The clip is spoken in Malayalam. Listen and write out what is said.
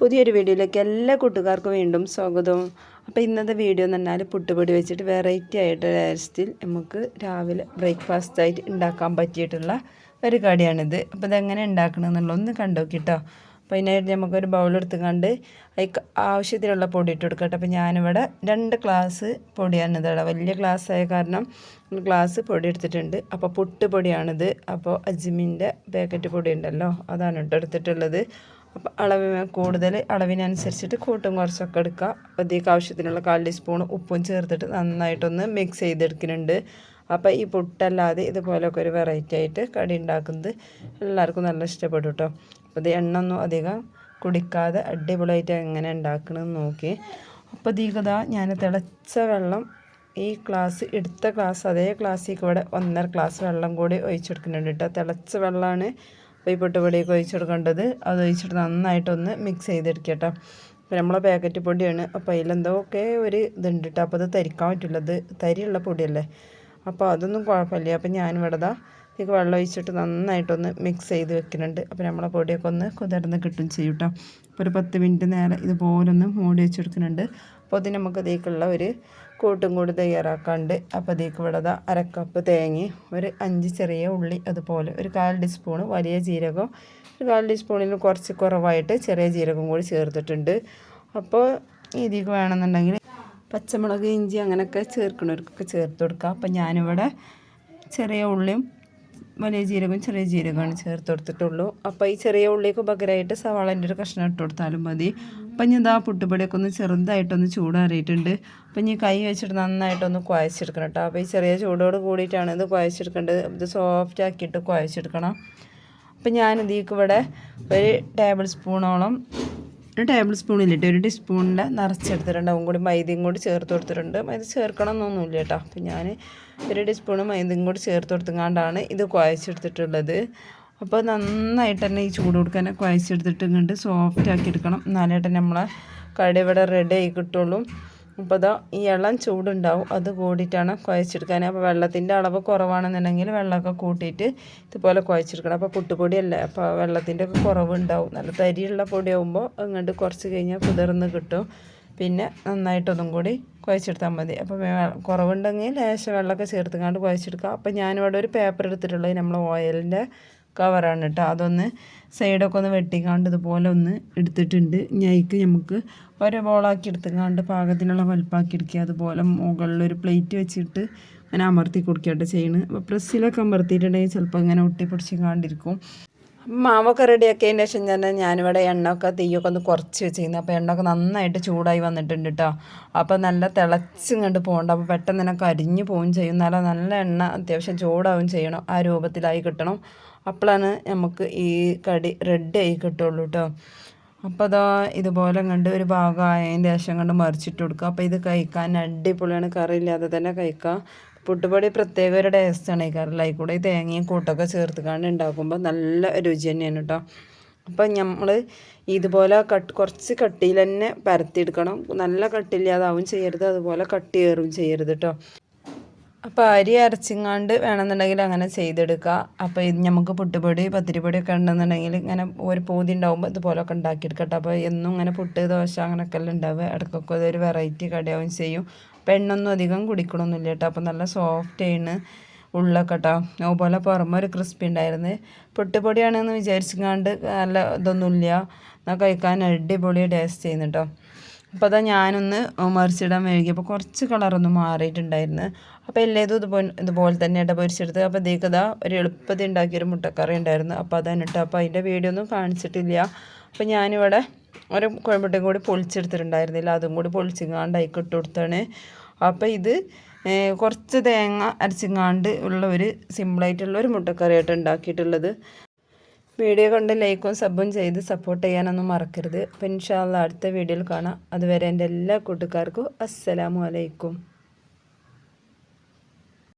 പുതിയൊരു വീഡിയോയിലേക്ക് എല്ലാ കൂട്ടുകാർക്കും വീണ്ടും സ്വാഗതം. അപ്പോൾ ഇന്നത്തെ വീഡിയോ എന്ന് പറഞ്ഞാൽ പുട്ടുപൊടി വെച്ചിട്ട് വെറൈറ്റി ആയിട്ട് ടേസ്റ്റിൽ നമുക്ക് രാവിലെ ബ്രേക്ക്ഫാസ്റ്റ് ആയിട്ട് ഉണ്ടാക്കാൻ പറ്റിയിട്ടുള്ള ഒരു കടിയാണിത്. അപ്പോൾ ഇതെങ്ങനെ ഉണ്ടാക്കണം എന്നുള്ളത് ഒന്ന് കണ്ടു നോക്കിട്ടോ അപ്പോൾ അതിനായിട്ട് നമുക്കൊരു ബൗളെടുത്ത് എടുത്തുകൊണ്ട് അതിക്ക് ആവശ്യത്തിനുള്ള പൊടി ഇട്ട് കൊടുക്കട്ടെ അപ്പോൾ ഞാനിവിടെ രണ്ട് ഗ്ലാസ് പൊടിയാണ് ഇതവിടെ വലിയ ഗ്ലാസ് ആയ കാരണം ഗ്ലാസ് പൊടി എടുത്തിട്ടുണ്ട്. അപ്പോൾ പുട്ട് പൊടിയാണിത് അപ്പോൾ അജ്മിന്റെ പാക്കറ്റ് പൊടി ഉണ്ടല്ലോ അതാണ് ഇട്ട് അപ്പോൾ അളവ് കൂടുതൽ അളവിനനുസരിച്ചിട്ട് കൂട്ടും കുറച്ചൊക്കെ എടുക്കുക. അപ്പോൾ ആവശ്യത്തിനുള്ള കാൽ ടീസ്പൂൺ ഉപ്പും ചേർത്തിട്ട് നന്നായിട്ടൊന്ന് മിക്സ് ചെയ്തെടുക്കുന്നുണ്ട്. അപ്പോൾ ഈ പുട്ടല്ലാതെ ഇതുപോലൊക്കെ ഒരു വെറൈറ്റി ആയിട്ട് കടി ഉണ്ടാക്കുന്നത് എല്ലാവർക്കും നല്ല ഇഷ്ടപ്പെടും കേട്ടോ അപ്പോൾ ഇത് എണ്ണ ഒന്നും അധികം കുടിക്കാതെ അടിപൊളിയായിട്ട് എങ്ങനെ ഉണ്ടാക്കണമെന്ന് നോക്കി. അപ്പോൾ ദീകത ഞാൻ തിളച്ച വെള്ളം ഈ ക്ലാസ് എടുത്ത ക്ലാസ് അതേ ക്ലാസ്സിൽ കൂടെ ഒന്നര ഗ്ലാസ് വെള്ളം കൂടി ഒഴിച്ചെടുക്കുന്നുണ്ട് കേട്ടോ തിളച്ച വെള്ളമാണ് ഈ പൊട്ടുപൊടിയൊക്കെ ഒഴിച്ചെടുക്കേണ്ടത് അത് ഒഴിച്ചിട്ട് നന്നായിട്ടൊന്ന് മിക്സ് ചെയ്തെടുക്കട്ടോ അപ്പോൾ നമ്മളെ പാക്കറ്റ് പൊടിയാണ്. അപ്പോൾ അതിലെന്തൊക്കെ ഒരു ഇതുണ്ട് കേട്ടോ. അപ്പോൾ അത് തരിക്കാൻ പറ്റില്ല അത് തരിയുള്ള പൊടിയല്ലേ. അപ്പോൾ അതൊന്നും കുഴപ്പമില്ല. അപ്പോൾ ഞാനിവിടെ ഇതിലേക്ക് വെള്ളം ഒഴിച്ചിട്ട് നന്നായിട്ടൊന്ന് മിക്സ് ചെയ്ത് വെക്കുന്നുണ്ട്. അപ്പോൾ നമ്മളെ പൊടിയൊക്കെ ഒന്ന് കുതിർന്ന് കിട്ടും ചെയ്യും കേട്ടോ അപ്പോൾ ഒരു പത്ത് മിനിറ്റ് നേരം ഇതുപോലൊന്ന് മൂടി വെച്ചെടുക്കുന്നുണ്ട്. അപ്പോൾ അതിന് നമുക്ക് ഇതിലേക്കുള്ള ഒരു കൂട്ടും കൂടി തയ്യാറാക്കാണ്ട് അപ്പോൾ ഇതിലേക്ക് ഇവിടെ അരക്കപ്പ് തേങ്ങ ഒരു അഞ്ച് ചെറിയ ഉള്ളി അതുപോലെ ഒരു കാൽ ടീസ്പൂൺ വലിയ ജീരകം ഒരു കാൽ ടീസ്പൂണിന് കുറച്ച് കുറവായിട്ട് ചെറിയ ജീരകം കൂടി ചേർത്തിട്ടുണ്ട്. അപ്പോൾ ഇതിലേക്ക് വേണമെന്നുണ്ടെങ്കിൽ പച്ചമുളക് ഇഞ്ചി അങ്ങനെയൊക്കെ ചേർക്കണവർക്കൊക്കെ ചേർത്ത് കൊടുക്കുക അപ്പോൾ ഞാനിവിടെ ചെറിയ ഉള്ളിയും വലിയ ജീരകവും ചെറിയ ജീരകമാണ് ചേർത്ത് കൊടുത്തിട്ടുള്ളൂ. അപ്പോൾ ഈ ചെറിയ ഉള്ളിക്ക് പകരമായിട്ട് സവാളന്റെ ഒരു കഷ്ണം ഇട്ട് കൊടുത്താലും മതി. അപ്പം ഇനി ഇതാ പുട്ടുപൊടിയൊക്കെ ഒന്ന് ചെറുതായിട്ടൊന്ന് ചൂടാറിയിട്ടുണ്ട്. അപ്പം ഇനി കൈ വെച്ചിട്ട് നന്നായിട്ടൊന്ന് കുഴച്ചെടുക്കണം കേട്ടോ. അപ്പോൾ ഈ ചെറിയ ചൂടോട് കൂടിയിട്ടാണ് ഇത് കുഴച്ചെടുക്കേണ്ടത്. ഇത് സോഫ്റ്റ് ആക്കിയിട്ട് കുഴച്ചെടുക്കണം. അപ്പം ഞാൻ ഇതിലേക്ക് ഇവിടെ ഒരു ടേബിൾ സ്പൂണോളം ഒരു ടേബിൾ സ്പൂണിലിട്ട് ഒരു ടീസ്പൂണിന്റെ നിറച്ചെടുത്തിട്ടുണ്ട് അതും കൂടി മൈദയും കൂടി ചേർത്ത് കൊടുത്തിട്ടുണ്ട്. മൈദ ചേർക്കണം എന്നൊന്നുമില്ല കേട്ടോ. അപ്പം ഞാൻ ഒരു ടീസ്പൂൺ മൈദയും കൂടി ചേർത്ത് കൊടുത്തുകൊണ്ടാണ് ഇത് കുഴച്ചെടുത്തിട്ടുള്ളത്. അപ്പോൾ നന്നായിട്ട് തന്നെ ഈ ചൂട് കൊടുക്കാൻ കുഴച്ചെടുത്തിട്ട് ഇങ്ങോട്ട് സോഫ്റ്റ് ആക്കി എടുക്കണം. എന്നാലായിട്ട് നമ്മളെ കടി ഇവിടെ റെഡി ആയി കിട്ടുള്ളൂ. അപ്പോൾ ഇതാ ഈ ഇളം ചൂടുണ്ടാവും അത് കൂടിയിട്ടാണ് കുഴച്ചെടുക്കാൻ അപ്പോൾ വെള്ളത്തിന്റെ അളവ് കുറവാണെന്നുണ്ടെങ്കിൽ വെള്ളമൊക്കെ കൂട്ടിയിട്ട് ഇതുപോലെ കുഴച്ചെടുക്കണം. അപ്പോൾ പുട്ടുപൊടിയല്ലേ അപ്പോൾ വെള്ളത്തിന്റെ ഒക്കെ കുറവുണ്ടാവും. നല്ല തരിയുള്ള പൊടിയാകുമ്പോൾ അങ്ങോട്ട് കുറച്ച് കഴിഞ്ഞാൽ കുതിർന്ന് കിട്ടും. പിന്നെ നന്നായിട്ടൊന്നും കൂടി കുഴച്ചെടുത്താൽ മതി. അപ്പോൾ കുറവുണ്ടെങ്കിൽ ലേശം വെള്ളമൊക്കെ ചേർത്തുകൊണ്ട് കുഴച്ചെടുക്കുക അപ്പോൾ ഞാനിവിടെ ഒരു പേപ്പർ എടുത്തിട്ടുള്ളത് നമ്മൾ ഓയിലിന്റെ കവറാണ് കേട്ടോ. അതൊന്ന് സൈഡൊക്കെ ഒന്ന് വെട്ടിക്കാണ്ട് ഇതുപോലെ ഒന്ന് എടുത്തിട്ടുണ്ട്. ഞൈക്ക് നമുക്ക് ഒരു ബോളാക്കി എടുത്തുകാണ്ട് പാകത്തിനുള്ള വലുപ്പാക്കി എടുക്കുക. അതുപോലെ മുകളിലൊരു പ്ലേറ്റ് വെച്ചിട്ട് അങ്ങനെ അമർത്തി കൊടുക്കുകയായിട്ട് ചെയ്യുന്നത് അപ്പോൾ പ്രസ്സിലൊക്കെ അമർത്തിയിട്ടുണ്ടെങ്കിൽ ചിലപ്പോൾ ഇങ്ങനെ ഒട്ടിപ്പിടിച്ച് കാണ്ടിരിക്കും. മാവൊക്കെ റെഡിയാക്കിയതിന് ശേഷം തന്നെ ഞാനിവിടെ എണ്ണയൊക്കെ തീയൊക്കെ ഒന്ന് കുറച്ച് വെച്ചിരുന്നു. അപ്പോൾ എണ്ണയൊക്കെ നന്നായിട്ട് ചൂടായി വന്നിട്ടുണ്ട് കേട്ടോ അപ്പോൾ നല്ല തിളച്ചും കണ്ട് പോകണ്ട. അപ്പോൾ പെട്ടെന്ന് തന്നെ കരിഞ്ഞു പോവുകയും ചെയ്യും. നല്ല നല്ല എണ്ണ അത്യാവശ്യം ചൂടാവുകയും ചെയ്യണം. ആ രൂപത്തിലായി കിട്ടണം. അപ്പോഴാണ് നമുക്ക് ഈ കടി റെഡി ആയി കിട്ടുള്ളൂ കേട്ടോ അപ്പോൾ അതാ ഇതുപോലെ കണ്ട് ഒരു ഭാഗമായതിന്റെ ശേഷം കണ്ട് മറിച്ചിട്ട് കൊടുക്കുക. അപ്പോൾ ഇത് കഴിക്കാൻ അടിപൊളിയാണ്. കറിയില്ലാതെ തന്നെ കഴിക്കാം. പുട്ടുപൊടി പ്രത്യേക ഒരു ടേസ്റ്റാണ് ഈ കറിലായി കൂടെ ഈ തേങ്ങയും കൂട്ടൊക്കെ ചേർത്തുകൊണ്ട് ഉണ്ടാക്കുമ്പോൾ നല്ല രുചി തന്നെയാണ് കേട്ടോ അപ്പം നമ്മൾ ഇതുപോലെ കട്ട് കുറച്ച് കട്ടിയിൽ തന്നെ പരത്തിയെടുക്കണം. നല്ല കട്ടിയില്ലാതാവും ചെയ്യരുത്. അതുപോലെ കട്ടി കയറും ചെയ്യരുത് കേട്ടോ അപ്പോൾ അരി അരച്ചിങ്ങാണ്ട് വേണമെന്നുണ്ടെങ്കിൽ അങ്ങനെ ചെയ്തെടുക്കുക. അപ്പോൾ ഇത് നമുക്ക് പുട്ടുപൊടി പത്തിരിപ്പൊടി ഒക്കെ ഉണ്ടെന്നുണ്ടെങ്കിൽ ഇങ്ങനെ ഒരു പൂതി ഉണ്ടാകുമ്പോൾ ഇതുപോലൊക്കെ ഉണ്ടാക്കിയെടുക്കട്ടെ. അപ്പോൾ എന്നും ഇങ്ങനെ പുട്ട് ദോശ അങ്ങനെയൊക്കെ എല്ലാം ഉണ്ടാവുക. ഇടയ്ക്കൊക്കെ ഒരു വെറൈറ്റി കടയാവും ചെയ്യും. എണ്ണൊന്നും അധികം കുടിക്കണമൊന്നുമില്ല കേട്ടോ. അപ്പോൾ നല്ല സോഫ്റ്റ് ആണ് ഉള്ളൊക്കെ കേട്ടോ അതുപോലെ പുറമെ ഒരു ക്രിസ്പി ഉണ്ടായിരുന്നു. പൊട്ടുപൊടിയാണെന്ന് വിചാരിച്ചിങ്ങാണ്ട് നല്ല ഇതൊന്നുമില്ല. എന്നാൽ കഴിക്കാൻ അടിപൊളി ടേസ്റ്റ് ചെയ്യുന്നു കേട്ടോ. അപ്പോൾ അതാ ഞാനൊന്ന് മറിച്ചിടാൻ അപ്പോൾ കുറച്ച് കളറൊന്ന് മാറിയിട്ടുണ്ടായിരുന്നു. അപ്പോൾ എല്ലാതും ഇതുപോലെ ഇതുപോലെ തന്നെ ഇട പൊരിച്ചെടുത്ത് അപ്പോൾ ഇതേക്കതാ ഒരു എളുപ്പത്തിൽ ഉണ്ടാക്കിയൊരു മുട്ടക്കറി ഉണ്ടായിരുന്നു. അപ്പോൾ അതാണ് ഇട്ടോ അപ്പോൾ അതിന്റെ വീഡിയോ ഒന്നും കാണിച്ചിട്ടില്ല. അപ്പോൾ ഞാനിവിടെ ഒരു കുഴമ്പട്ടയും കൂടി പൊളിച്ചെടുത്തിട്ടുണ്ടായിരുന്നില്ല. അതും കൂടി പൊളിച്ചിങ്ങാണ്ട് അതിക്ക് ഇട്ട് കൊടുത്താണ് അപ്പോൾ ഇത് കുറച്ച് തേങ്ങ അരച്ചിങ്ങാണ്ട് ഉള്ള ഒരു സിമ്പിളായിട്ടുള്ള ഒരു മുട്ടക്കറിയായിട്ട് ഉണ്ടാക്കിയിട്ടുള്ളത്. വീഡിയോ കണ്ട് ലൈക്കും സബും ചെയ്ത് സപ്പോർട്ട് ചെയ്യാനൊന്നും മറക്കരുത്. അപ്പോൾ ഇൻഷാല്ല അടുത്ത വീഡിയോയിൽ കാണാം. അതുവരെ എന്റെ എല്ലാ കൂട്ടുകാർക്കും അസ്സലാമു അലൈക്കും.